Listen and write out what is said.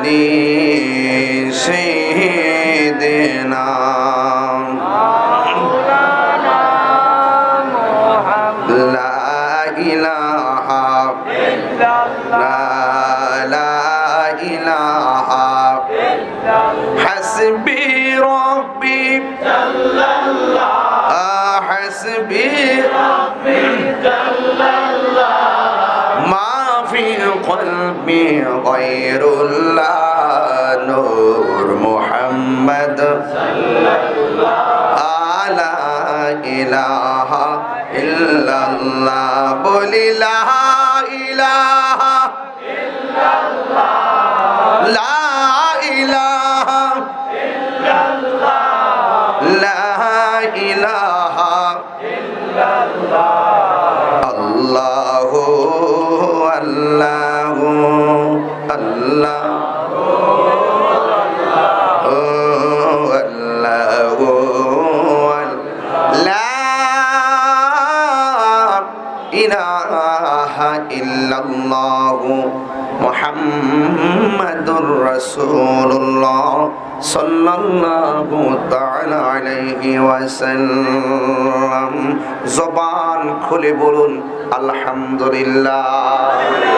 علي سيدنا. لا إله لا لا إله. حسبي ربي. جل الله. حسبي ربي غير الله نور محمد صلى الله لا إله إلا الله بولي لا إله إلا الله لا إله إلا الله لا إله إلا الله ইলাহা ইল্লাল্লাহু মুহাম্মাদুর রাসূলুল্লাহ সাল্লাল্লাহু তাআলা আলাইহি ওয়াসাল্লাম। জবান খুলে বলুন আলহামদুলিল্লাহ।